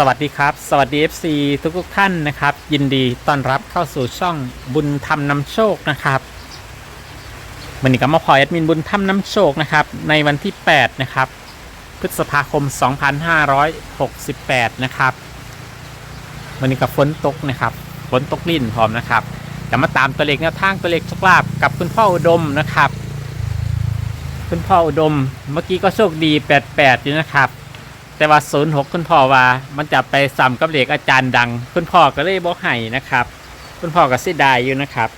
สวัสดีครับ สวัสดี FC ทุกทุกท่านนะครับ ยินดีต้อนรับเข้าสู่ช่องบุญธรรมนำโชคนะครับวันนี้ก็มาพอแอดมินบุญธรรมนำโชคนะครับ ในวันที่ 8 นะครับ พฤษภาคม 2568 นะครับวันนี้ก็ฝนตกนะครับฝนตกลิ่นพร้อมนะครับจะมาตามตัวเลขแนวทางตัวเลขโชคลาภกับคุณพ่ออุดมนะครับ คุณพ่ออุดม เมื่อกี้ก็โชคดี 88อยู่นะครับ แต่ว่า06คุณพ่อว่า มันจะไปซ้ำกับเหล็กอาจารย์ดัง คุณพ่อก็เลยบอกให้นะครับ คุณพ่อก็เสียดายอยู่นะครับ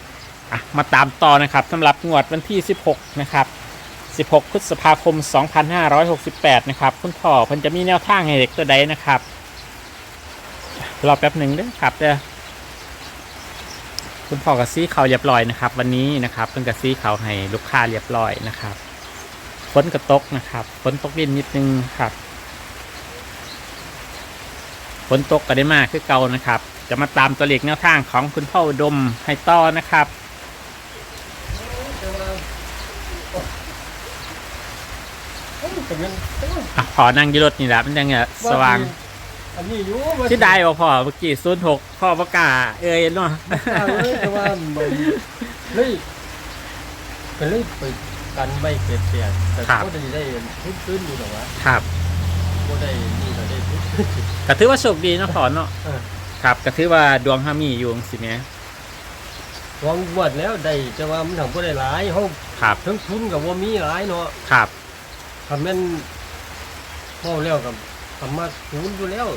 อะมาตามต่อนะครับสำหรับงวดวันที่ 16 นะครับ 16 พฤษภาคม 2568 นะครับ คุณพ่อเพิ่นจะมีแนวทางให้เด็กตัวใดนะครับรอแป๊บหนึ่งด้อครับเด้อคุณพ่อกับซีเขาเรียบร้อยนะครับ วันนี้นะครับเพิ่นกับซีเขาให้ลูกค้าเรียบร้อยนะครับฝนกระตกนะครับฝนตกดินนิดนึงครับ ฝนตกก็ได้มากคือเก่านะครับ จะมาตามตัวเลขแนวทางของคุณพ่ออุดมให้ต่อนะครับอะพอนั่งอยีรถนี่แหละมันยังไงสว่างอันนี้อยู่ที่ได้บ่พอเมื่อกี้ศูนย์หกพ่อประกล้าเอ้ยเนาะ เอาเลยแต่ว่ามันเลยก็เลยไปกันไม่เปลี่ยนเปลี่ยนแต่ก็ได้ได้ทุนขึ้นอยู่หรอวะครับ ก็ได้นี่ก็ได้ทุนขึ้น ก็ถือว่าโชคดีเนาะพอเนาะเออ ครับก็ถือว่าดวงฮามีอยู่สิแม่วางบวชแล้วได้แต่ว่ามันทำก็ได้หลายเขาครับทั้งทุนกับว่ามีหลายเนาะครับคำนั้นพ่อแล้วกับคำว่าศูนย์อยู่แล้ว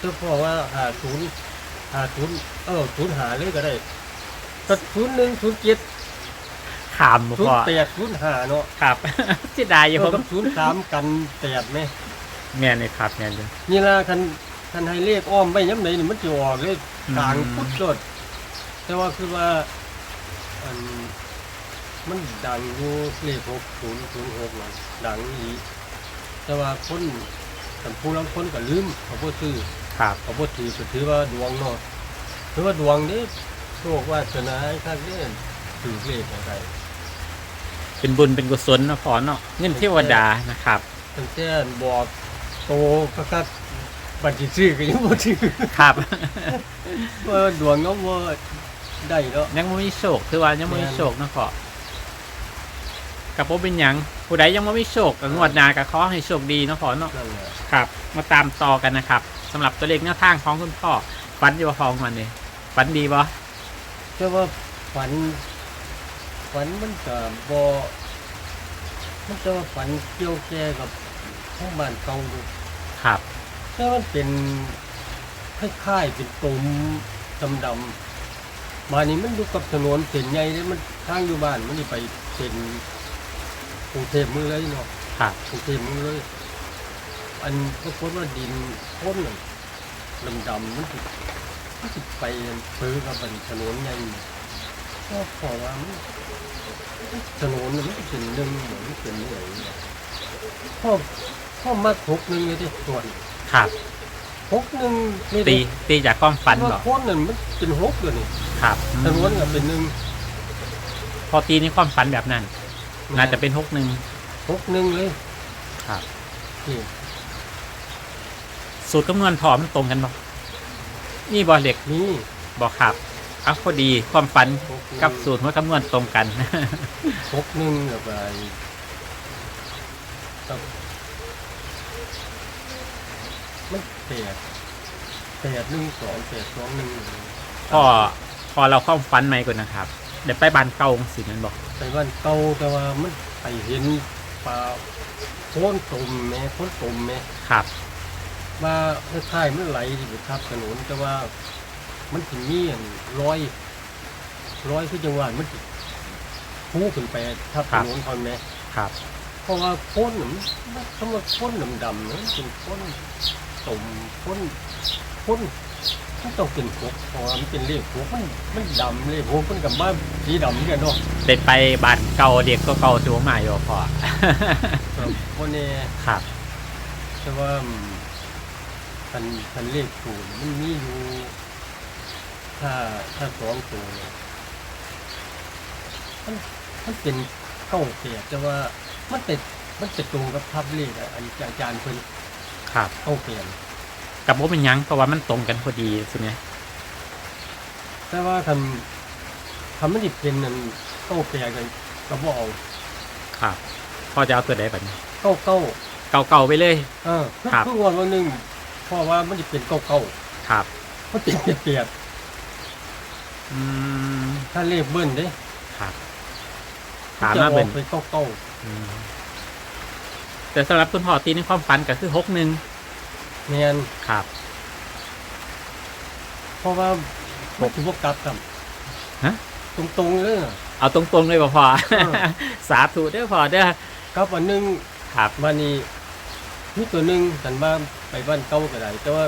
ถ้าพ่อว่าหาศูนย์หาศูนย์เออศูนย์หาเลยก็ได้ก็ศูนย์หนึ่งศูนย์เจ็ดขามบ่ศูนพอย์แปดศูนย์ห้าเนาะครับที่ได้อยู่เอผอมกับศูนย์สามกันแปดไหม แม่นเลยครับแม่นเลย นี่ละคันคันให้เลขอ้อมไปย้ำไหนนี่มันจะออกเลยอืมกลางพุดโดดแต่ว่าคือว่าอันมันดังอยู่เลขหกศูนย์ศูนย์หกนั่นดังอีแต่ว่าคนแต่ผู้ลางคนก็ลืมเขาบ่ซื้อ ครับ เขาบ่ถือก็ถือว่าดวงเนาะถือว่าดวงนี่โชควาสนาให้ข้างนี้ถือเลขอะไรเป็นบุญเป็นกุศลเนาะพอเนาะเงินเทวดานะครับ ตั้งแต่บอก โตก็คักบัญชีซื้อก็ยังบ่ถือครับว่าดวงก็ว่าได้เนาะ ยังไม่มีโชคคือว่ายังไม่มีโชคนะพอกับผมเป็นหยังผู้ใดยังไม่มีโชคกับงวดหนากับขอให้โชคดีเนาะพอเนาะนั่นแหละครับ มาตามต่อกันนะครับสำหรับตัวเลขแนวทางของคุณพ่อฝันอยู่ว่าพองมันนี่ฝันดีปะแต่ว่าฝัน ฝันมันก็บ่มันจะว่าฝันเกี่ยวแก่กับห้องบ้านเก่าอยู่ ครับแต่มันเป็นคล้ายๆเป็นตุ่มดำๆมานี่มันอยู่กับถนนเส้นใหญ่เลยมันทางอยู่บ้านมันนี่ไปเป็นกรุงเทพมือเลยเนาะครับกรุงเทพมือเลย อันปรากฏว่าดินพ้นน่ะดำๆมันสิมันสิไปซื้อกับบันถนนใหญ่นี่ก็พอว่ามันถนนน่ะมันเป็นเรื่องเหมือนเป็นเรื่องเนี่ยพ่อ พ่อมาทุกหนึ่งเลยที่ส่วนครับ หกหนึ่งนี่ตีตีจากความฝันว่าเหรอโคนนั่นมันเป็นหกเลยนี่ครับถนนก็เป็นหนึ่งพอตีนี่ความฝันแบบนั้น น่าจะเป็นหกหนึ่งหกหนึ่งเลยครับ นี่สูตรคำนวณพอมันตรงกันบ่นี่บอเหล็กนี่บอกครับเอาพอดีความฝันหกหนึ่งกับสูตรหัวคำนวณตรงกัน หกหนึ่งกับไปกับ มันแปดแปดหนึ่งสองแปดสองหนึ่งพอพอเราความฝันใหม่ก่อนนะครับเดี๋ยวไปบานเก่าสินั้นบอกไปบ้านเก่าแต่ว่ามันไปเห็นปลาโค้นตุ่มแม่โค้นตุ่มแม่ครับ ว่าคล้ายๆมันไหลอยู่ทับถนนแต่ว่ามันถึงมีอันร้อยร้อยคือจังหวะมันสิพุ่งขึ้นไปทับถนนคนไหมครับ เพราะว่าโค้นน่ะมันคำว่าโค้นดำๆนะเป็นโค้น ตุ่มโค้นโค้นมันต้องเป็นหกเพราะว่ามันเป็นเลขหกมันมันดำเลขหกมันกับบ้านสีดำกันเนาะได้ไปบานเก่าเด็กก็เก่าตัวมาอยู่พอครับวันนี้ครับแต่ว่าคันคันเลขศูนย์มันมีอยู่ ถ้าถ้าสองตัวเนี่ยมันมันเป็นเก้าเสียแต่ว่ามันเป็นมันจะตรงกับทับเลขอะอันอาจารย์เพิ่น ครับเก้าเปลี่ยนกับว่าเป็นหยังเพราะว่ามันตรงกันพอดีใช่ไหมแต่ว่าทำทำมันดิเป็นนั่นเก้าแปดกันก็บ่เอาครับพอจะเอาตัวใดแบบนี้เก้าเก้าเก่าๆไปเลย เออครับทุกวันวันหนึ่งเพราะว่ามันจะเป็นเก้าเก้าครับ มันติดเปลี่ยนอืม ถ้าเลขเบิ้ลเด้ครับจะถามอมาอเบิ่กนไปเก้าเก้าอืม แต่สำหรับคุณพ่อตีในความฝันก็คือหกหนึ่งแมนครับ เพราะว่าพวกถือพวกกลับกันฮะตรงๆเลยอะ เอาตรงๆเลยบ่พอ เออ สาธุเด้อพอเด้อกับอันหนึงครับวันนี้มีตัวหนึ่งกันว่าไปบ้านเก่าก็ได้แต่ว่า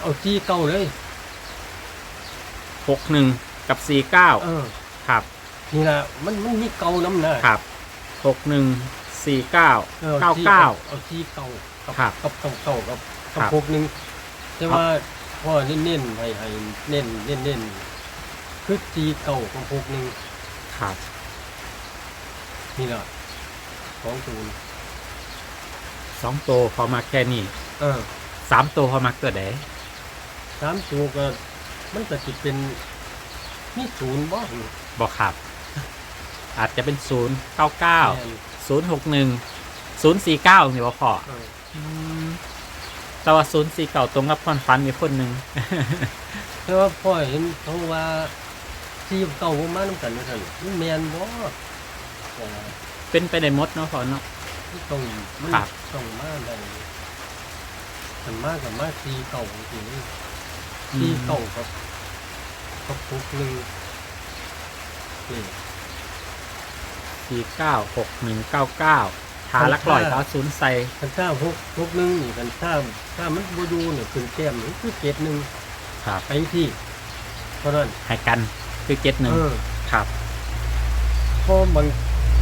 เอาจี้เก่าเลยหกหนึ่งกับสี่เก้าเออ ครับ นี่ละมันมันมีเก่าน้ำหน้าครับหกหนึ่ง สี่เก้าออเก้าจี้เก้าเอาจี้เก่ากับครับกับเก่าเก่ากับครักับบพวกหนึ่งแต่ว่าพ่อเน้นเน้นๆให้ให้เน้นเน้นเน้นคือจี้เก่ากับพวกหนึ่งครับนี่ละของตูนสองตัวพอมาแค่นี้เออสามตัวพอมาเกิดไหนสามตัวก็มันก็จะเป็นนี่ศูนย์บ่บอกครับ อาจจะเป็นศูนย์เก้าเก้าแม่น ศูนย์หกหนึ่งศูนย์สี่เก้าเนี่ยบ่พอเอออืมแต่ว่าศูนย์สี่เก้าตรงกับความฝันมีคนหนึ่งแต่ว่าพ่อเห็นเขาว่าที่เก่าบ่มานํกันว่าซั่นมันแม่นบ่แต่เป็นไปได้หมดเนาะพอเนาะมันต้องมันครับ ต้องมาได้มันมากับมาที่เก่าจริงๆที่เก่ากับกับพวกหนึงนี่ สี่เก้าหกหนึ่งเก้าเก้าทาลักลอยเขาศูนย์ใส่คันถ้าพวกพวกหนึงนี่คันถ้าถ้ามันบ่อยู่เนี่ยขึ้นแก้มนี่คือเกตหนึงครับไปที่เท่านั้นให้กันคือเจ็ดหนึ่งเออครับเพราะบาง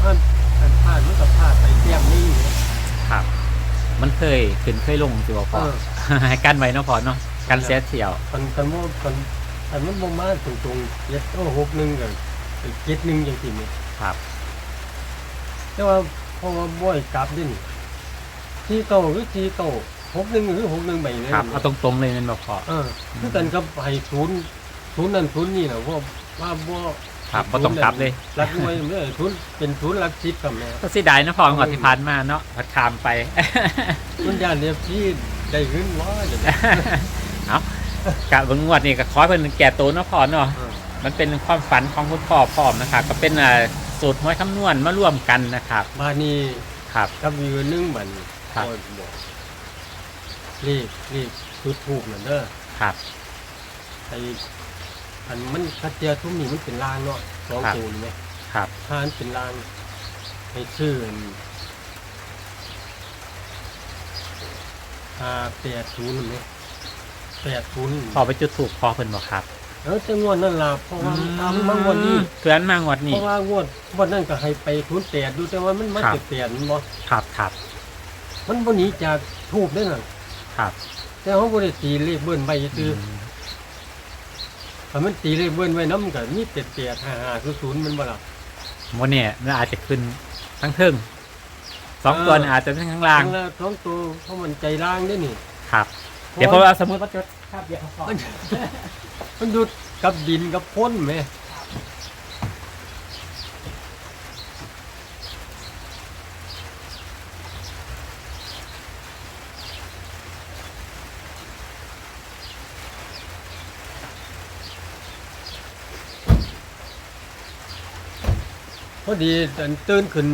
ท่านท่านพลาดมันก็พลาดไปแก้มนี่เนี่ยครับ มันเคยขึ้นเคยลงสิบ่พเอออ ให้กันไว้เนาะพอเนาะกันเสียเที่ยว คันคันว่าคันคันมันบ่มาตรงตรงๆเจ็ดโอ้หกหนึ่งกับเจ็ดหนึ่งอย่างที่นี่ครับ แต่ว่าเพราะว่าบ่อยกลับดินี่ที่เก่าหรือที่เก่าหกหนึ่งหรือหกหนึ่งใบเลยครับเอาตรงๆเลยแมันบ่พอเออคือกันกับให้ศูนย์ศูนย์นั่นศูนย์นี่นะว่าว่าบ่ครับบ่ต้องกลับเลยรักมวยเลยศูนย์เป็นศูนย์รักชิปกับแม่ก็เสียดายนะพองอดที่พันมาเนาะพัดคามไปมันย่านเนี่ยพี่ได้เงินว่าอย่างนี้เอากะเบางงวดนี่ก็ขอให้เพิ่นแก่ตัวเนาะพอเนาะเออมันเป็นความฝันของคุณพ่อพร้อมนะครับก็เป็นอ่า สูตรห้วยคำนวณมาร่วมกันนะครับมานี่ครับ กับมีอยู่หนึงมันครับก็บอกเลขเลขชุดถูกนั่นเด้อครับ ไอ้อันมันคัดเจียทุ่มนี่มันเป็นลางเนาะสองครับ ตัวนี่ไหมครับถ้าอันเป็นลางให้ชื่ออ่าแปดศูนย์ไหมแปดศูนย์ พอไปจุดถูกพอเพิ่นบอกครับ แล้วจะงวดนั่นล่ะเพราะว่าตามมางวดนี้เพื่อนมางวดเพนี้ ราะว่างวดงวดนั่นก็ให้ไปทุนแปดดูแต่ว่ามันมันครับเจ็ดแปดมันบ่ครับครับมันบ่หนีจากทูบได้น่ะครับแต่เขาบ่ได้ตีเลขเบิ้นไว้ซื่อมถ้ามันตีเลขเบิ้นไว้นำก็มีเจ็ดแปดห้าห้าศูนย์มันบ่ล่ะ โมเนี่ยมันอาจจะขึ้นทั้งเทิงสองตัวน่ะอาจจะทั้งข้างล่าง ทั้งละสองตัวเพราะมันใจล่างได้นี่ครับ เดี๋ยวพอเราสมมติว่าจดภาพเดียวพอมัน มันหยุดกับดินกับพ้นแหม่พอดีอันตื่นขึ้น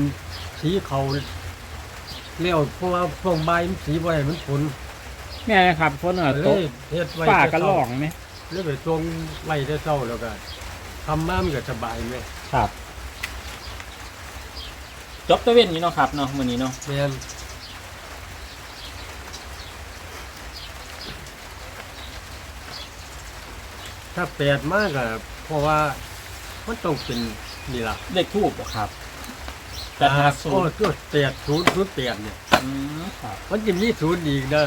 สีเขาเลี้ยวเพราะว่าช่วงบ่ายมันสีบ่ได้มันฝนเนี่ยนะครับฝนอะเลตกยเฮ็ดไว้ฝ้าแต่ก็เช้ ล่องไหม เลยไปช่วงไว้ได้เช้าแล้วก็ทำมามันก็สบายไหมครับจบตะเวนนี้เนาะครับเนาะมื้อนี้เนาะแม่นถ้าแปดมากอะเพราะว่ามันต้องเป็นนี่ล่ะเลขทูบครับแปดอ่าห้าศูโอ้นย์ตัวแปดศูนย์ศูนย์แปดเนี่ย อืมครับ มันจะมีศูนย์อีกนะ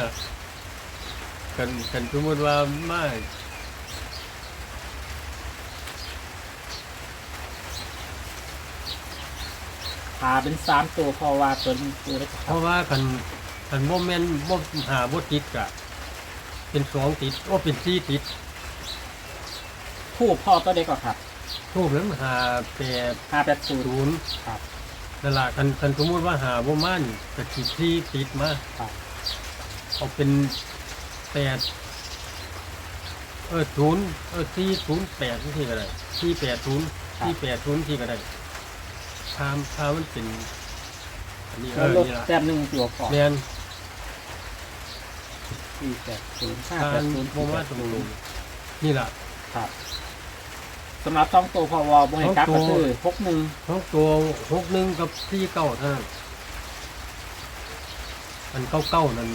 กันกันสมมติว่ามา พาเป็นสามตัวเพอว่าตัวนี้ตัวเล็กคเพรับราะว่ากันกันโมเมนต์บ่หาบ่ติดกะ เป็นสองติดโอ้เป็นสี่ติดคู่พ่อตัวเด็กกว่าครับทูบนั้นหาแปดห้าแปดศูนย์ศูนย์ครับนั่นละคันคันสมมติว่าหาบ่ม่านก็สิสี่ติดมาครับเอาเป็นแปดเออศูนย์เออสี่ศูนย์แปดที่ก็ได้สี่แปดศูนย์สี่แปดศูนย์ที่ก็ได้ ทามทามมันเป็นอันนี้เอแล้วอลดนี่ละแต้มหนึ่งตัวพอแมนสี่แปดศูนย์ห้าทาแปดมศูนย์บ่มาตรงๆนี่ล่ะครับสำหรับต้องตัวพอวอบริกรับสองตัวก็คือหกหนึ่งทั้งตัวหกหนึ่งกับสี่เก้าเท่านั้นมันเก้าเก้านั่น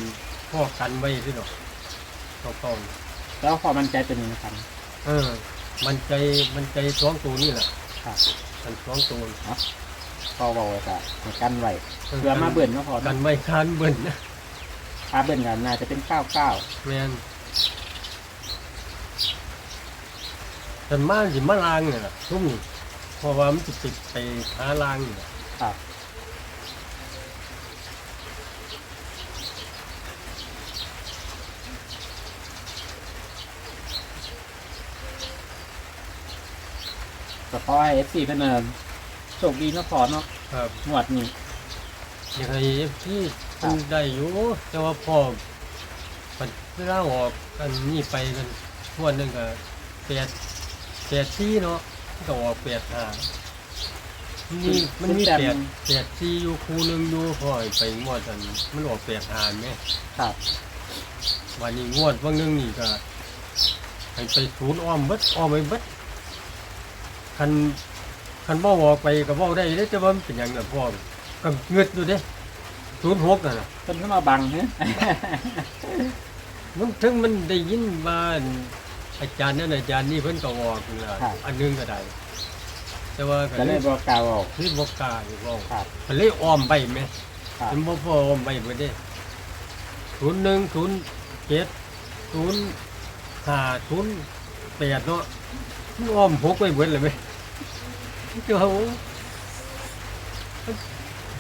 พ่อกันไว้ที่ดอกเก้าเก้านี่แล้วพอมันใจตัวนี้นะครับเออ มันใจมันใจสองตัวนี่แหละครับ มันสองตัวพอ บอกไว้ก็ให้กันไว้เพื่อมาเบิ่นก็พอกันะนไว้คานเบิ่นนะถ้าเบิ่นกันน่าจะเป็นเก้าเก้าแมนแต่มาสิมาลางเนี่ยล่ะทุ่มนี่เพราะว่ามันจะติดไปหาลางนี่ล่ะครับแต่พอให้เอฟซีเพิ่นเอิม โชคดีเนาะพอเนาะครับหมวดนี้อยากให้พี่ครัมับ นได้อยู่แต่ว่าพ่อมันเวลาออกกันนี่ไปกันทวนหนึงก็แปดแปดซี่เนาะมันก็ออกแปดห้านี่มันมีแปดแปดซี่อยู่คู่หนึงอยู่พ่อให้ไปงวดกันมันออกแปดห้าไหม ครับ วันนี้งวดว่างนึงนี่ก็ให้ไปศูนย์อ้อมเบิดอ้อมไปเบิดคัน คันบ่บอกไปก็บอกได้เด้แต่ว่ามันเป็นหยังน่ะพ่อก็เงืดอยู่เด้ศูนย์หกน่ะนะเพิ่นเข้ามาบังเฮ้มันถึงมันได้ยินว่าอาจารย์นั่นอาจารย์นี่เพิ่นก็บอกนั่นล่ะอันหนึงก็ได้ แต่ว่าก็ก็เลเลยยบอกกล่าวออก คือบ่กล้าอยู่บอกครับ ก็เลยอ้อมไปแม่ครับมันบ่พออ้อมไปเบิดเด้ศูนย์หนึ่งศูนย์เจ็ดศูนย์ห้าศูนย์แปดเนาะมันอ้อมหกไปเบิดเลยไหม เจ้า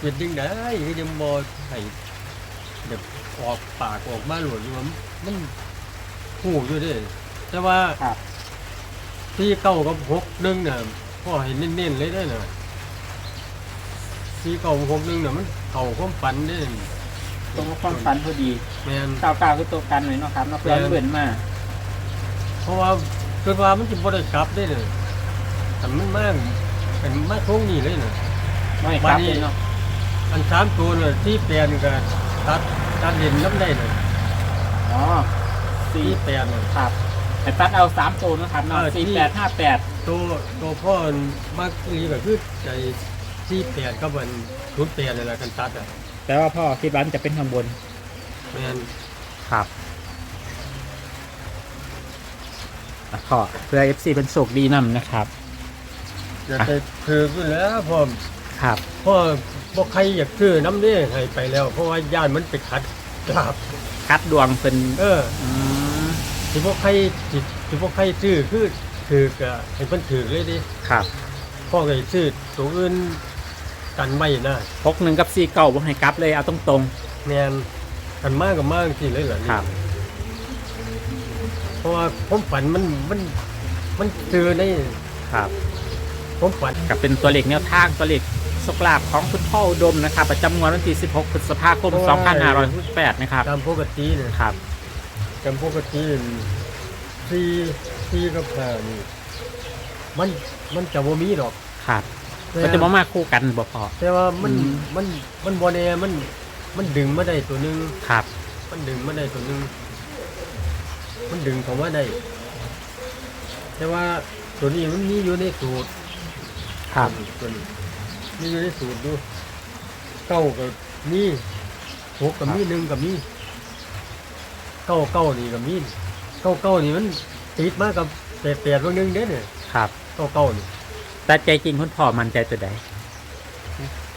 เป็นยังไงก็ยังบ่ให้แบบออกปากออกมาหลวอยู่ว่ามันหูอยู่เด้แต่ว่าครับที่เก้ากับหกหนึ่งน่ะพ่อให้เน้นๆเลยได้อน่ะที่เก้ากับหกหนึ่งน่ะมันเข่าความฝันเด้อตรงกับความฝันพอดีแมนเก้าเก้าคือตัวกันเลยเนาะครับเนาะเพื่อแม่นเบิ่นมาเพราะว่าเกิดว่ามันจะบ่ได้กลับได้เลยแต่มันมาก เป็นมากทงนี่เลยน่ะไม่ควัรับนนี้เลยเนาะอันสามตัวน่ะที่แปลนก็ตัดตัดเด่นน้ำได้เลยอ๋อที่สี่แปลนน่ะครับแต่ตัดเอาสามตัวนะครับเนาะเออสี่ที่แปดห้าแปดตัวตัวพ่อมากอีก็คือใจที่แปลนก็เป็นชุดแปลนนี่แหละกันตัดอะแต่ว่าพ่อคิดว่ามันจะเป็นข้างบน แมนครับพ่อเพื่อเอฟซีเป็นโชคดีนํนะครับ อยากให้ถือขึ้นแล้วพ่อครับ พ่อบ่ใครอยากซื้อน้ำนี่ให้ไปแล้ว เพราะว่าย่านมันไปขัดกราบคัดดวงเป็นเอออืมที่พวกใครที่ที่พวกใครซื้อคือถือกะให้เพิ่นถือเลยดิครับพ่อก็ให้ซื้อตัวอื่นกันไม่นะหกหนึ่งกับสี่เก้าบ่ให้กลับเลยเอาตรงแมนกันมากกับมากที่เลยเหรอๆนี่ครับ เพราะว่าผมฝันมันมันมันเจอในครับ ผมฝันกับเป็นตัวเลขแนวทางตัวเลขสกลาบของคุณพ่ออุดมนะครับประจำงวดวันที่ 16 พฤษภาคม 2568 นะครับตามปกติเนี่ยครับตามปกติสี่สี่กับห้านี่มันมันจะบ่มีหรอกครับก็จะมามาคู่กันบ่พอแต่ว่ามันอืมมันมันบอแน่มัน มันดึงมาได้ตัวหนึงครับ มันดึงมาได้ตัวหนึงมันดึงเขามาได้แต่ว่าตัวนี้มันมีอยู่ในสูตร ครับตัวนี้มีอยู่ในสูตรดูเก้ากับมีหกกับมีหนึ่งกับมีเก้าเก้านี่กับมีเก้าเก้านี่มันติดมากับแปดแปดวันหนึ่งเด้เนี่ยครับเก้าเก้านี่แต่ใจจริงคุณพ่อมันใจตัวใด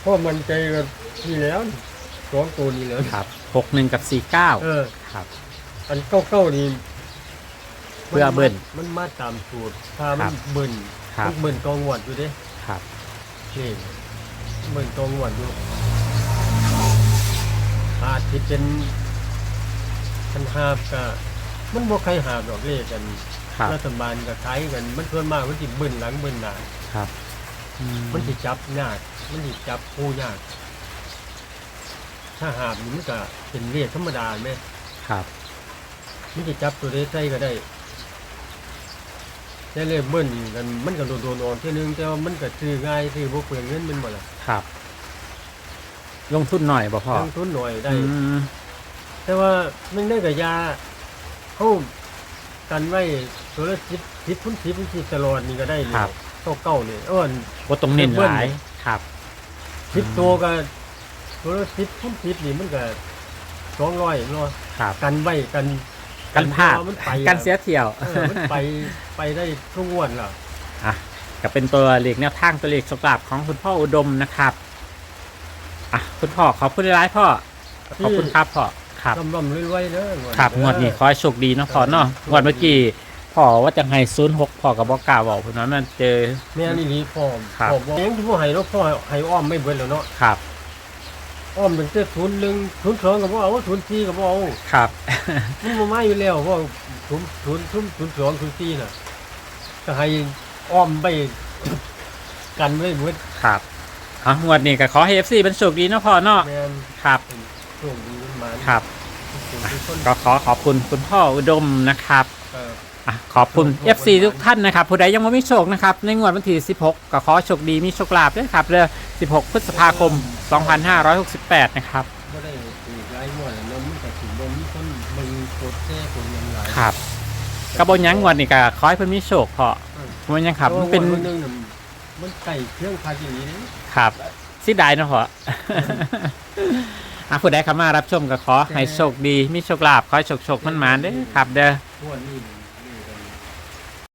เพราะมันใจกับนี่แล้วสองตัวนี้แล้วครับหกหนึ่งกับสี่เก้าเออครับ อันเก้าเก้านี่เพื่อเบิ้ลมันมาตามสูตรถ้าครัมับนเบิ้ลครับมันเบิ้ลกองหวดอยู่เด้ ครับนี่เบิ้ลกองหวดอยู่อาจจะเป็นพันหาบกับมันบ่ใครหาดอกเลขกันครับรัฐบาลก็ขายกัน มันส่วนมากมันสิเบิ่นหลังเบิ่นหน้าครับอืมมันสิจับยากมันสิจับผู้ยาก ถ้าหาบนี่มันก็เป็นเลขธรรมดาแม่ครับ มันสิจับตัวเลขใส่ก็ได้ แต่เลขเบิ่นกันมันก็โดนๆออกเทื่อนึงแต่ว่ามันก็ซื้อง่ายซื้อบ่เปลืองเงินแมันบ่ล่ะครับ ลงทุนหน่อยบ่พ่อลงทุนหน่อยได้ อืมแต่ว่ามันได้กับยาเขากันไว้ตัวละสิบสิบพุ่นสิบพุ่นสิบตลอดนี่ก็ได้นี่เก้าเก้านี่อ้อนบ่ตรงเน้นหลายครับ สิบตัวก็ตัวละสิบพุ่นสิบนี่มันก็สองร้อยเนาะครับ กันไว้กันกันพลาดมันไปกันเสียเที่ยว เออมันไป ไปได้ทุกงวันล่ะอะก็เป็นตัวเลขแนวทางตัวเลขสกลาบของคุณพ่ออุดมนะครับอะคุณพ่อขอบคุณหลายๆพ่อขอบคุณครับพ่อครับร่ำร่ำรวยๆเด้อครับงวดนี้ขอให้โชคดีเนาะพ่อเนาะงวดเมื่อกี้พ่อว่าจะให้ศูนย์หกพ่อกับบอกกล้าบอกผมนั้นมันเจอแม่นี่นี่พ่อครับพ่อบอกยังที่พ่อให้เนาะพ่อให้อ้อมไม่เบิดแล้วเนาะครับอ้อมเป็นเจ้าทุนย์หนึ่งทุนย์สองก็บ่เอาทุนย์สี่ก็บ่เอาครับมันมามาอยู่แล้วว่าทุนทุนทุนทุนสองทุนสี่น่ะ ก็ให้อ้อมไปกันไว้หมดครับอะงวดนี้ก็ขอให้เอฟซีเป็นโชคดีเนาะพ่อเนาะแม่นครับโชคดีมันมาครับทุกคนก็ขอขอบคุณคุณพ่ออุดมนะครับเอออะขอบคุณขอบคุณ FC ทุกท่านนะครับ ผู้ใดยังไม่มีโชคนะครับ ในงวดวันที่ 16 ก็ขอโชคดีมีโชคลาภด้วยครับเรือ16 พฤษภาคม 2568 นะครับ บ่ได้ถือหลายงวดแล้วเนาะมันก็สิบ่มีคนเบิ่งกดแชร์คนหยังหลายครับ กระบวนยังงวดนี่ก็ขอให้เพิ่นมีโชคพอมันยังครับมันเป็นพราะว่าวันึงน่ะมันไก่เครื่องคาอย่างนี้นี่ครับสิดายเนาะพออะผู้ใดเข้ามารับชมก็ขอให้โชคดีมีโชคลาภขอให้โชคโชคมันมาเด้อครับเด้องวดนี้